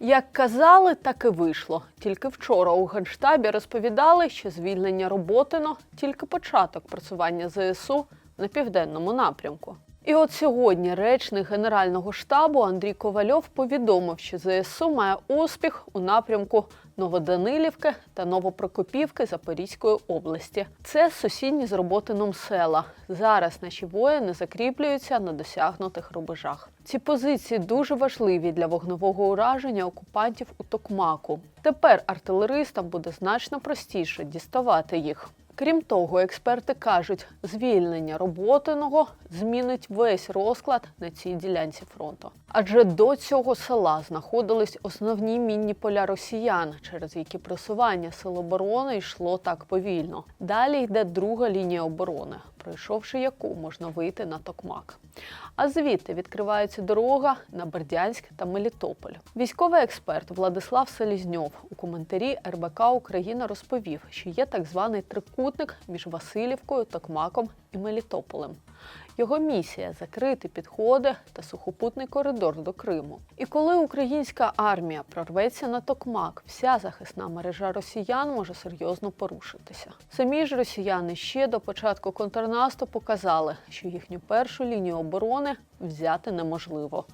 Як казали, так і вийшло. Тільки вчора у Генштабі розповідали, що звільнення Роботино тільки початок працювання ЗСУ на південному напрямку. І от сьогодні речник Генерального штабу Андрій Ковальов повідомив, що ЗСУ має успіх у напрямку Новоданилівки та Новопрокопівки Запорізької області. Це сусідні з Роботином села. Зараз наші воїни закріплюються на досягнутих рубежах. Ці позиції дуже важливі для вогневого ураження окупантів у Токмаку. Тепер артилеристам буде значно простіше діставати їх. Крім того, експерти кажуть, звільнення роботиного змінить весь розклад на цій ділянці фронту. Адже до цього села знаходились основні мінні поля росіян, через які просування сил оборони йшло так повільно. Далі йде друга лінія оборони, пройшовши яку можна вийти на Токмак. А звідти відкривається дорога на Бердянськ та Мелітополь. Військовий експерт Владислав Селізньов у коментарі РБК Україна розповів, що є так званий трикутник між Васильівкою, Токмаком і Мелітополем. Його місія закрити підходи та сухопутний коридор до Криму. І коли українська армія прорветься на Токмак, вся захисна мережа росіян може серйозно порушитися. Самі ж росіяни ще до початку контрнаступу казали, що їхню першу лінію оборони взяти неможливо,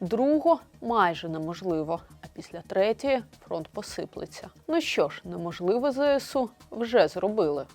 другу майже неможливо. А після третьої фронт посиплеться. Ну що ж, неможливе ЗСУ вже зробили.